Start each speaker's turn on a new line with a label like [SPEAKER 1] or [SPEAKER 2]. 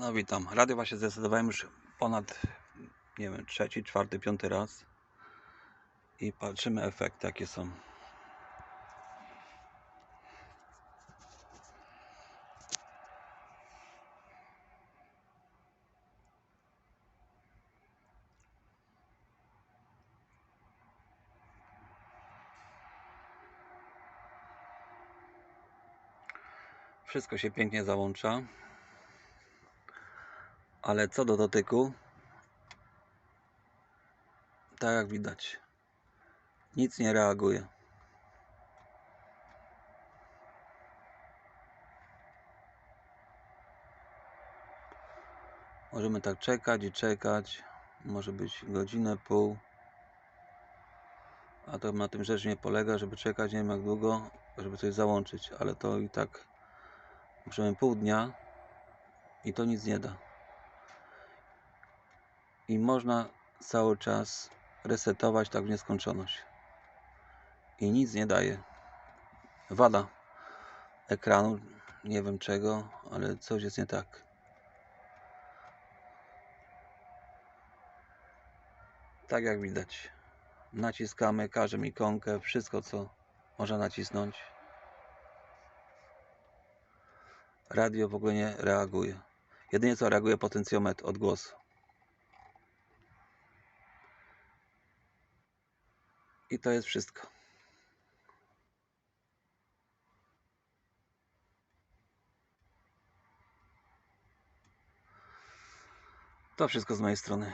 [SPEAKER 1] No witam. Radio właśnie zdecydowałem już ponad, nie wiem, trzeci, czwarty, piąty raz. I patrzymy efekty jakie są. Wszystko się pięknie załącza. Ale co do dotyku, tak jak widać, nic nie reaguje. Możemy tak czekać i czekać. Może być godzinę, pół. A to na tym rzecz nie polega, żeby czekać nie wiem jak długo, żeby coś załączyć. Ale to i tak możemy pół dnia i to nic nie da i można cały czas resetować tak w nieskończoność. I nic nie daje. Wada ekranu nie wiem czego ale coś jest nie tak. Tak jak widać. Naciskamy, każe mi ikonkę wszystko co można nacisnąć. Radio w ogóle nie reaguje. Jedynie co reaguje potencjometr odgłosu I to jest wszystko. To wszystko z mojej strony.